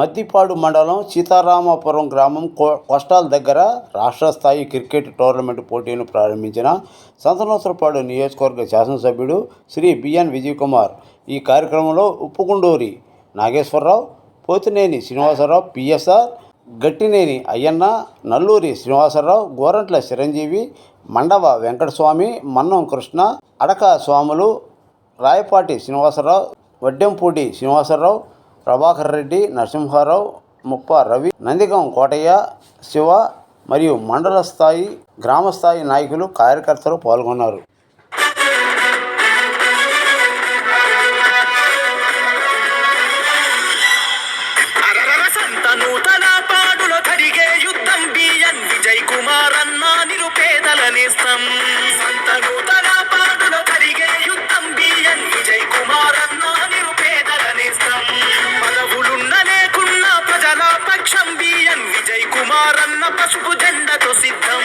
మద్దిపాడు మండలం సీతారామపురం గ్రామం కో- కోస్టాల్ దగ్గర రాష్ట్ర స్థాయి క్రికెట్ టోర్నమెంట్ పోటీలను ప్రారంభించిన సంతనోత్సరపాడు నియోజకవర్గ శాసనసభ్యుడు శ్రీ బిఎన్ విజయ్ కుమార్ ఈ కార్యక్రమంలో ఉప్పుకుండూరి నాగేశ్వరరావు పోతినేని శ్రీనివాసరావు పిఎస్ఆర్ గట్టినేని అయ్యన్న నల్లూరి శ్రీనివాసరావు గోరంట్ల చిరంజీవి మండవ వెంకటస్వామి మన్నం కృష్ణ అడక స్వాములు రాయపాటి శ్రీనివాసరావు వడ్డెంపూడి శ్రీనివాసరావు ప్రభాకర్ రెడ్డి నరసింహారావు ముప్ప రవి నందిగం కోటయ్య శివ మరియు మండల స్థాయి గ్రామ స్థాయి నాయకులు కార్యకర్తలు పాల్గొన్నారు. జై కుమార్ అన్న పసుపు జెండతో సిద్ధం.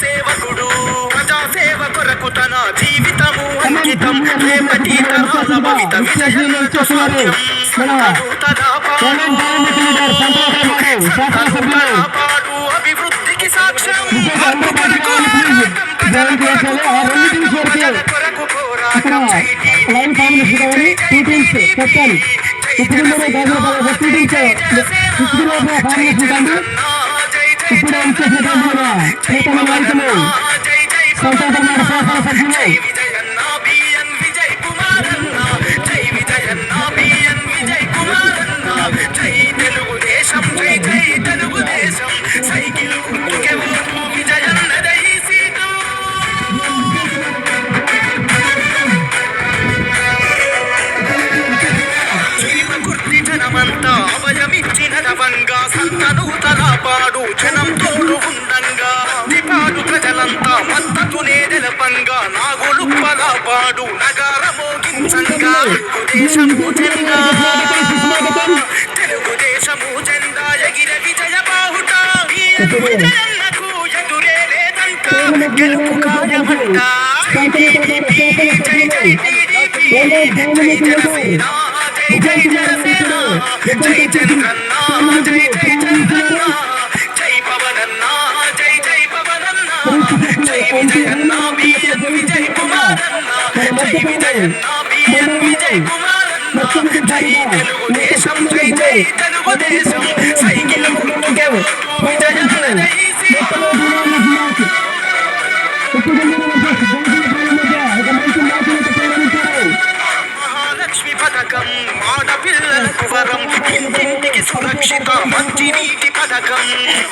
సేవకుడు ప్రజా సేవ కొరకు తన జీవితము అంకితం రేపటి తరాల భవిత విజయంతో సాధ్యం. నూతన పాడు, నూతన పాడు అభివృద్ధికి సాక్ష్యం లైన్ కాంబినేషన్ కావాలి టూ టీమ్స్ చెప్పాలి ఇప్పుడు మీరు గాజుల టూ టీమ్స్ సిక్స్టీ లోపల కాంబినేషన్ కండి ఇప్పుడు వచ్చేసినటువంటి మన నూతన నాయకులు సంతోషమైన శాసన పాడు నగార మోగించంగా తెలుగుదేశము జెండా తెలుగుదేశము జెండా ఎగిర విజయ బాహుట విజయన్నకు ఎదురే లేదంట. గెలుపు ఖాయమంట జై జై జై జనసేన జై జనసేన. జై చంద్రన్న జై జై చంద్రన్న జై విజయన్న విజయ్ కుమారన్న జై తెలుగుదేశం జై జై తెలుగుదేశం సైకిల్ గుర్తుకే ఓటు మహాలక్ష్మి పథకం ఆడపిల్లలకు వరం ఇంటింటికి సురక్షిత మంచి నీటి పథకం.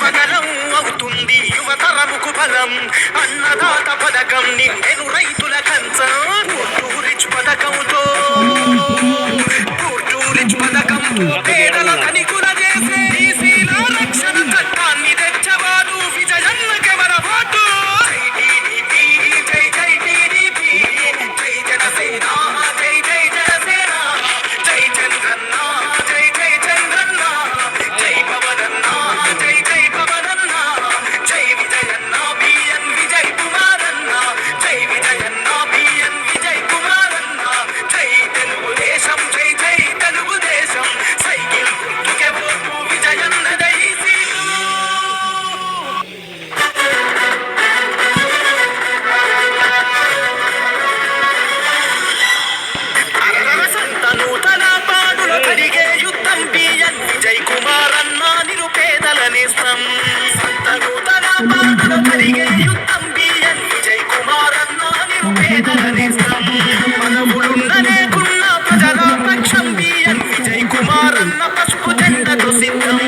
పగలం అవుతుంది యువతరముకు బలం. అన్నదాత పథకం చేస్తాం సంత నూతన పాటలు కలిగే యుద్ధం బిఎం విజయ్ కుమార్ అన్న నిరుపేదలనేస్తాం మనములున్న లేకున్న ప్రజల పక్షం బిఎం విజయ్ కుమార్ అన్న పసుపు జెండతో సిద్ధం.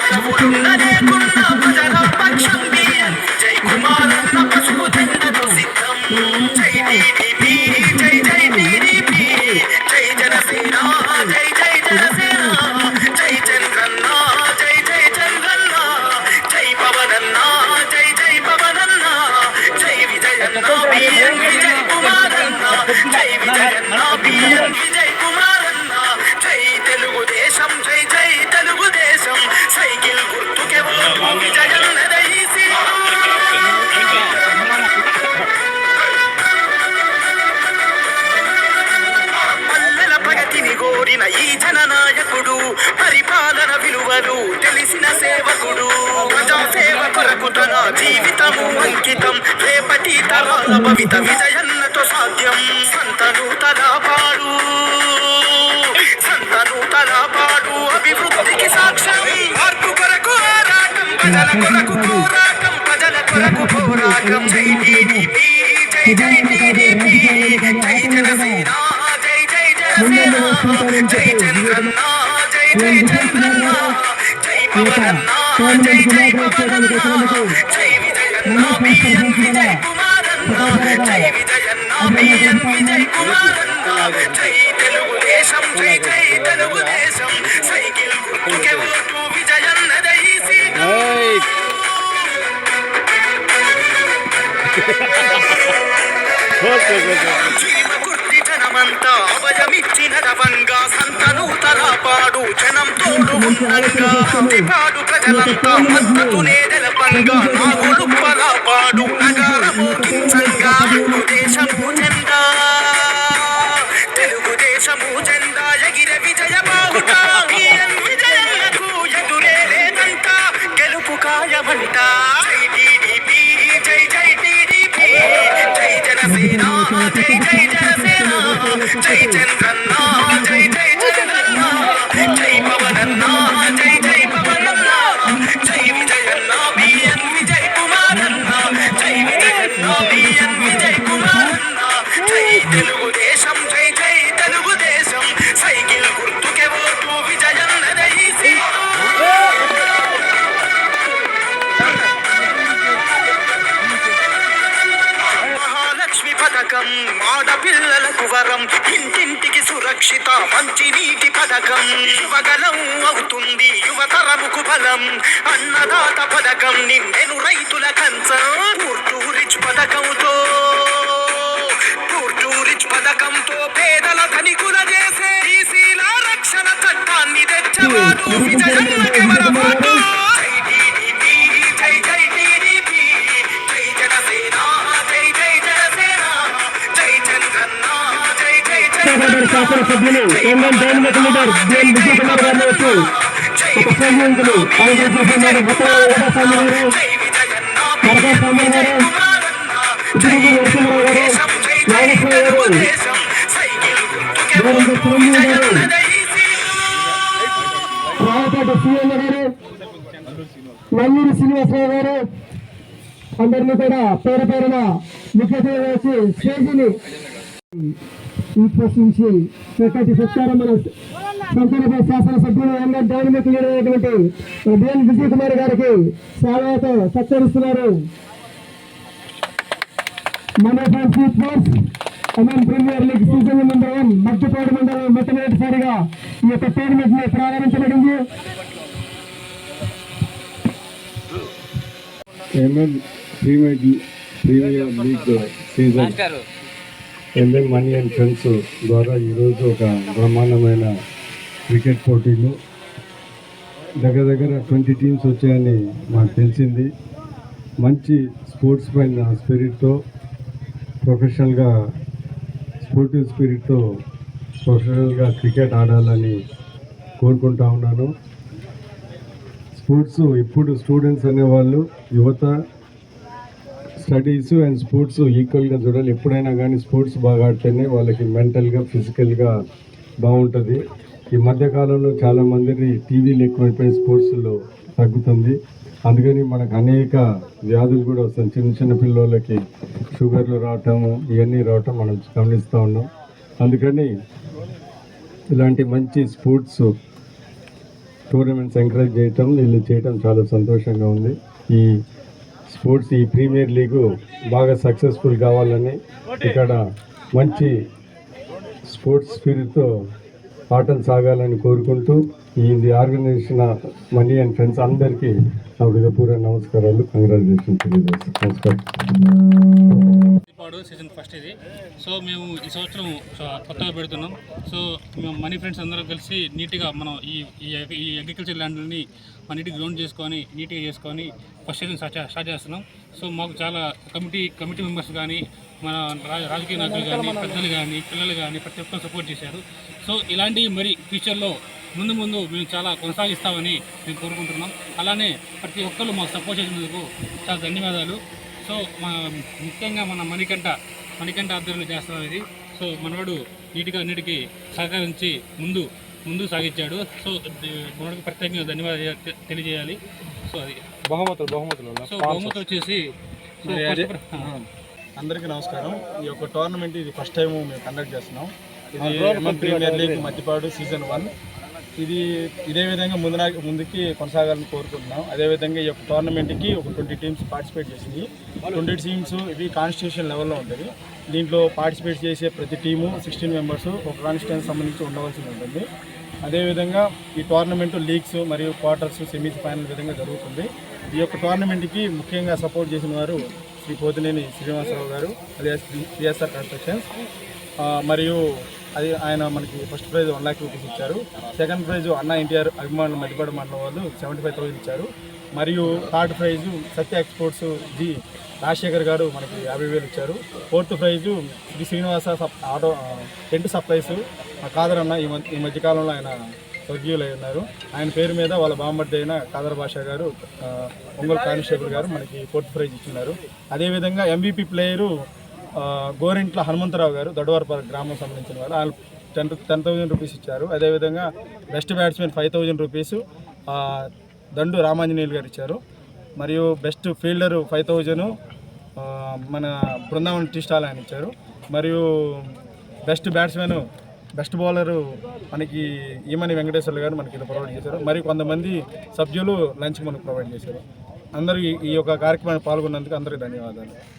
మనములున్న లేకున్న ప్రజల పక్షం బిఎం విజయ్ కుమార్ అన్న పసుపు జెండతో సిద్ధం. సంతను తలపాడు సంతను తలపాడు అభివృద్ధికి సాక్ష్యం మార్పు కొరకు ఆరాటం ప్రజల కొరకు పోరాటం ప్రజల కొరకు పోరాటం. జై టీడీపీ జై జై టీడీపీ జై జనసేన జై జై జనసేన జై చంద్రన్న జై జై చంద్రన్న జై పవనన్న జై జై పవనన్న జై విజయన్న జై విజయ్ జై విజయన్న జై తెలుగుదేశం జై జై తెలుగుదేశం. సైకిల్ గుర్తుకే ఓటు విజయన్న దయసి కుర్తి జనమంతా అభయమిచ్చిన రవంగా సంతను తలపాడు జనం తోడు ఉండంగా పాడు ప్రజలంతా మద్దతునే తెలపంగా నాగులు పలపాడు నగరము కించంగా. తెలుగుదేశము జెండా తెలుగుదేశము జెండా ఎగిర విజయ బావుట. ఈయన్ ఎదురే లేదంట గెలుపు ఖాయమంట. జై టీడీపీ జై జై టీడీపీ జై జనసేన జై జై జనసేన జై చంద్రన్న పథకం ఆడపిల్లలకు వరం ఇంటింటికి సురక్షిత మంచి నీటి పథకం యువగలం అవుతుంది యువతరముకు బలం అన్నదాత పథకం నిండెను రైతుల కంచం పూర్టు రిచ్ పథకంతో పూర్టు రిచ్ పథకంతో పేదల ధనికుల చేసే రక్షణ చట్టాన్ని తెచ్చవాడు విజయన్న సభ్యులు శాసనసభ్యులు MM dynamic leader BN Vijay Kumar గారిని వచ్చి ఒక సైనికులు కాంగ్రెస్ మొత్తం ఒకటో గారు జై స్వామి గారు ఇటుగురు నరసింహరావు గారు నాగేశ్వర గారు దేవేంద్ర చిరంజీవి గారు రావుపేట సీఎం గారు నల్లూరు శ్రీనివాసరావు గారు అందరినీ కూడా పేరు పేరున ముఖ్య వచ్చి స్టేజీని ఈ పోస్ట్ నుంచి చక్కటి సత్కారం మన సంతానపై శాసనసభ్యులు ఎంఎల్ డైనమిక్ లీడర్ అయినటువంటి బిఎన్ విజయ్ కుమార్ గారికి సేవతో సత్కరిస్తున్నారు. మన chief force MN premier league season number one Madhyapadu మండలం మొట్టమొదటిసారిగా ఈ యొక్క టోర్నమెంట్ని ప్రారంభించబడింది. MN premier premier league season. MM Mani and friends ద్వారా ఈరోజు ఒక బ్రహ్మాండమైన క్రికెట్ పోటీలు. దగ్గర దగ్గర ట్వంటీ టీమ్స్ వచ్చాయని మాకు తెలిసింది. మంచి స్పోర్ట్స్ పైన స్పిరిట్తో ప్రొఫెషనల్గా స్పోర్టివ్ స్పిరిట్తో ప్రొఫెషనల్గా క్రికెట్ ఆడాలని కోరుకుంటా ఉన్నాను. స్పోర్ట్స్ ఇప్పుడు స్టూడెంట్స్ అనేవాళ్ళు యువత స్టడీస్ అండ్ స్పోర్ట్స్ ఈక్వల్గా చూడాలి. ఎప్పుడైనా కానీ స్పోర్ట్స్ బాగా ఆడితేనే వాళ్ళకి మెంటల్గా ఫిజికల్గా బాగుంటుంది. ఈ మధ్యకాలంలో చాలా మందిని టీవీలు ఎక్కువైపోయి స్పోర్ట్స్లో తగ్గుతుంది. అందుకని మనకు అనేక వ్యాధులు కూడా వస్తాయి. చిన్న చిన్న పిల్లలకి షుగర్లు రావటం ఇవన్నీ రావటం మనం గమనిస్తూ ఉన్నాం. అందుకని ఇలాంటి మంచి స్పోర్ట్స్ టోర్నమెంట్స్ ఎంకరేజ్ చేయటం వీళ్ళు చేయటం చాలా సంతోషంగా ఉంది. ఈ స్పోర్ట్స్ ఈ ప్రీమియర్ లీగు బాగా సక్సెస్ఫుల్ కావాలని ఇక్కడ మంచి స్పోర్ట్స్ స్పిరిట్తో ఆటలు సాగాలని కోరుకుంటూ ఈ ఆర్గనైజేషన్ మనీ అండ్ ఫ్రెండ్స్ అందరికీ నా హృదయపూర్వ నమస్కారాలు కంగ్రాచులేషన్ తెలియజేస్తాను. నమస్కారం. పాడు సీజన్ ఫస్ట్ ఇది. సో మేము ఈ సంవత్సరం కొత్తగా పెడుతున్నాం. సో మేము మనీ ఫ్రెండ్స్ అందరం కలిసి నీట్గా మనం ఈ ఈ అగ్రికల్చర్ ల్యాండ్ని మన నీట్గా గ్రౌండ్ చేసుకొని నీట్గా చేసుకొని ఫస్ట్ సీజన్ స్టార్ట్ చేస్తున్నాం. సో మాకు చాలా కమిటీ కమిటీ మెంబర్స్ కానీ మన రాజకీయ నాయకులు కానీ పెద్దలు కానీ పిల్లలు కానీ ప్రతి ఒక్కరు సపోర్ట్ చేశారు. సో ఇలాంటివి మరి ఫ్యూచర్లో ముందు ముందు మేము చాలా కొనసాగిస్తామని మేము కోరుకుంటున్నాం. అలానే ప్రతి ఒక్కరు మాకు సపోర్ట్ చేసినందుకు చాలా ధన్యవాదాలు. సో మా ముఖ్యంగా మన మణికంఠ మణికంఠ ఆధ్వర్యంలో చేస్తాం ఇది. సో మనవాడు నీటిగా అన్నిటికీ సహకరించి ముందు ముందు సాగించాడు. సో మనవాడికి ప్రత్యేకంగా ధన్యవాదాలు తెలియజేయాలి. సో అది. బహుమతులు బహుమతులు సో బహుమతి వచ్చేసి. అందరికీ నమస్కారం. ఈ యొక్క టోర్నమెంట్ ఇది ఫస్ట్ టైం మేము కండక్ట్ చేస్తున్నాం. ఇది premier league Madhyapadu season one. ఇది ఇదే విధంగా ముందు ముందుకి కొనసాగాలని కోరుకుంటున్నాం. అదేవిధంగా ఈ యొక్క టోర్నమెంట్కి ఒక ట్వంటీ టీమ్స్ పార్టిసిపేట్ చేసింది. ట్వంటీ టీమ్స్ ఇవి కాన్స్టిట్యూషన్ లెవెల్లో ఉంటుంది. దీంట్లో పార్టిసిపేట్ చేసే ప్రతి టీము సిక్స్టీన్ మెంబర్స్ ఒక కాన్స్టిట్యూన్స్ సంబంధించి ఉండవలసి ఉంటుంది. అదేవిధంగా ఈ టోర్నమెంట్ లీగ్స్ మరియు క్వార్టర్స్ సెమీస్ ఫైనల్ విధంగా జరుగుతుంది. ఈ యొక్క టోర్నమెంట్కి ముఖ్యంగా సపోర్ట్ చేసిన వారు శ్రీ పోతినేని శ్రీనివాసరావు గారు అదే సిఎస్ఆర్ కన్స్ట్రక్షన్స్ మరియు అది ఆయన మనకి first prize one lakh rupees ఇచ్చారు. సెకండ్ ప్రైజ్ అన్న ఎన్టీఆర్ అభిమానులు మధ్యపడ మండలం వాళ్ళు సెవెంటీ ఫైవ్ థౌసండ్ ఇచ్చారు. మరియు third prize Satya exports G Rajasekhar గారు మనకి యాభై వేలు ఇచ్చారు. ఫోర్త్ ప్రైజు శ్రీ శ్రీనివాస సప్ ఆటో టెంట్ సప్లైస్ కాదర్ కాదరన్న ఈ మధ్య ఈ మధ్యకాలంలో ఆయన స్వర్గీయులై ఉన్నారు. ఆయన పేరు మీద వాళ్ళ బామ్మర్ది అయిన కాదర్ భాషా గారు ఒంగోలు కానిస్టేబుల్ గారు మనకి ఫోర్త్ ప్రైజ్ ఇచ్చినారు. అదేవిధంగా ఎంవీపీ ప్లేయరు గోరింట్ల హనుమంతరావు గారు దొడవారపల్లి గ్రామం సంబంధించిన వాళ్ళు. వాళ్ళు టెన్ టెన్ థౌజండ్ రూపీస్ ఇచ్చారు. అదేవిధంగా best batsmen five thousand rupees Dandu Ramanjaneyulu గారు ఇచ్చారు. మరియు బెస్ట్ ఫీల్డరు ఫైవ్ థౌజండ్ మన బృందావన్ టీ స్టాల్ ఆయన ఇచ్చారు. మరియు బెస్ట్ బ్యాట్స్మెన్ బెస్ట్ బౌలరు మనకి ఈమని వెంకటేశ్వర్లు గారు మనకి ఇది ప్రొవైడ్ చేశారు. మరి కొంతమంది సభ్యులు లంచ్ మనకు ప్రొవైడ్ చేశారు. అందరూ ఈ- ఈ యొక్క కార్యక్రమాన్ని పాల్గొన్నందుకు అందరికీ ధన్యవాదాలు.